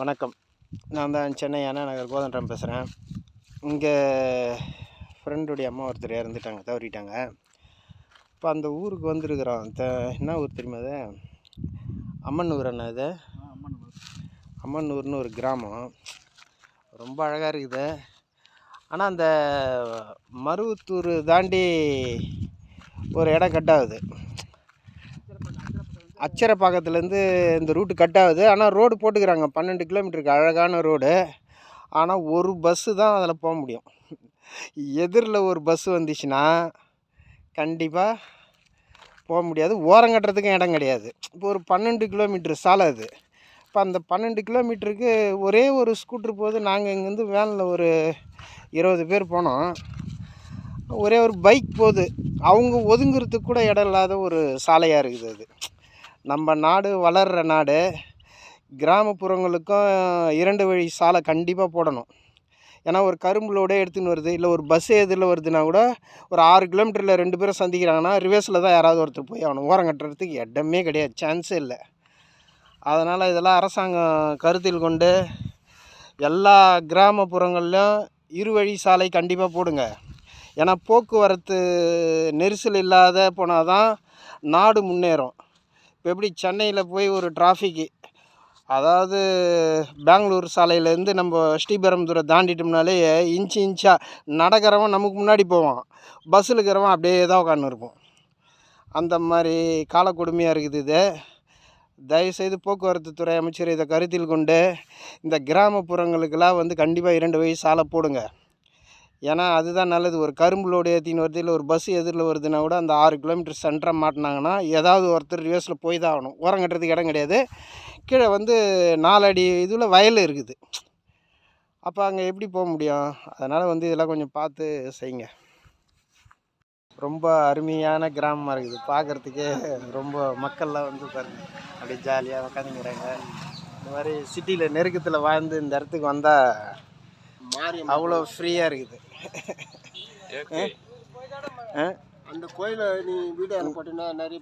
வணக்கம். நான் தான் சென்னை அண்ணா நகர் கோதண்டம் பேசுகிறேன் இங்கே ஃப்ரெண்டுடைய அம்மா ஒருத்தர் இறந்துட்டாங்க தவறிட்டாங்க. இப்போ அந்த ஊருக்கு வந்திருக்கிறோம். த என்ன ஊர் தெரியுமா அது? அம்மன்னூர் அண்ணா இது. அம்மன்னூர்னு ஒரு கிராமம். ரொம்ப அழகாக இருக்குது. ஆனால் அந்த மருவத்தூர் தாண்டி ஒரு இடம் கட் ஆகுது அச்சரப்பாக்கத்துலேருந்து இந்த ரூட்டு கட் ஆகுது. ஆனால் ரோடு போட்டுக்கிறாங்க. பன்னெண்டு கிலோமீட்டருக்கு அழகான ரோடு. ஆனால் ஒரு பஸ்ஸு தான் அதில் போக முடியும். எதிரில் ஒரு பஸ்ஸு வந்துச்சுன்னா கண்டிப்பாக போக முடியாது. ஓரம் கட்டுறதுக்கும் இடம் கிடையாது. இப்போ ஒரு பன்னெண்டு கிலோமீட்டர் சாலை அது. இப்போ அந்த பன்னெண்டு கிலோமீட்டருக்கு ஒரே ஒரு ஸ்கூட்ரு போகுது. நாங்கள் இங்கேருந்து வேனில் ஒரு இருபது பேர் போனோம். ஒரே ஒரு பைக் போகுது. அவங்க ஒதுங்கிறதுக்கு கூட இடம் இல்லாத ஒரு சாலையாக இருக்குது அது. நம்ம நாடு வளர்கிற நாடு கிராமப்புறங்களுக்கும் இரண்டு வழி சாலை கண்டிப்பாக போடணும். ஏன்னா ஒரு கரும்பு லோடே எடுத்துன்னு வருது இல்லை ஒரு பஸ் எதில் வருதுன்னா கூட ஒரு ஆறு கிலோமீட்டரில் ரெண்டு பேரும் சந்திக்கிறாங்கன்னா ரிவர்ஸில் தான் யாராவது ஒருத்தர் போய் அவனை ஓரம் கட்டுறதுக்கு இடமே கிடையாது சான்ஸே இல்லை. அதனால் இதெல்லாம் அரசாங்கம் கருத்தில் கொண்டு எல்லா கிராமப்புறங்கள்லையும் இருவழி சாலை கண்டிப்பாக போடுங்க. ஏன்னா போக்குவரத்து நெரிசல் இல்லாத போனால் தான் நாடு முன்னேறும். இப்போ எப்படி சென்னையில் போய் ஒரு டிராஃபிக்கு அதாவது பெங்களூர் சாலையிலேருந்து நம்ம ஸ்ரீபெரும்புதூரை தாண்டிட்டோம்னாலே இன்ச்சு இன்ச்சாக நடக்கிறவன் நமக்கு முன்னாடி போவான். பஸ்ஸில் இருக்கிறவன் அப்படியே தான் உட்காந்துருப்போம் அந்த மாதிரி காலக்கொடுமையாக இருக்குது இது. தயவுசெய்து போக்குவரத்து துறை அமைச்சர் இதை கருத்தில் கொண்டு இந்த கிராமப்புறங்களுக்கெல்லாம் வந்து கண்டிப்பாக இரண்டு வயசு சாலை போடுங்க. ஏன்னா அதுதான் நல்லது. ஒரு கரும்பு லோடு ஏற்றின்னு வருது இல்லை ஒரு பஸ் எதிரில் வருதுன்னா கூட அந்த ஆறு கிலோமீட்டர் சென்டராக மாட்டினாங்கன்னா ஏதாவது ஒருத்தர் ரிவர்ஸில் போய் தான் ஆகணும். உரம் கட்டுறதுக்கு இடம் கிடையாது. கீழே வந்து நாலடி இதில் வயல் இருக்குது. அப்போ அங்கே எப்படி போக முடியும்? அதனால் வந்து இதெல்லாம் கொஞ்சம் பார்த்து செய்யுங்க. ரொம்ப அருமையான கிராமமாக இருக்குது. பார்க்குறதுக்கே ரொம்ப மக்கள்லாம் வந்து பாருங்க. அப்படியே ஜாலியாக உட்காந்துங்கிறாங்க இந்த மாதிரி சிட்டியில் நெருக்கத்தில் வாழ்ந்து இந்த இடத்துக்கு வந்தால் அவ்வளோ ஃப்ரீயாக இருக்குது? அந்த கோயிலை நீ வீடியோ போட்டீங்கன்னா நிறைய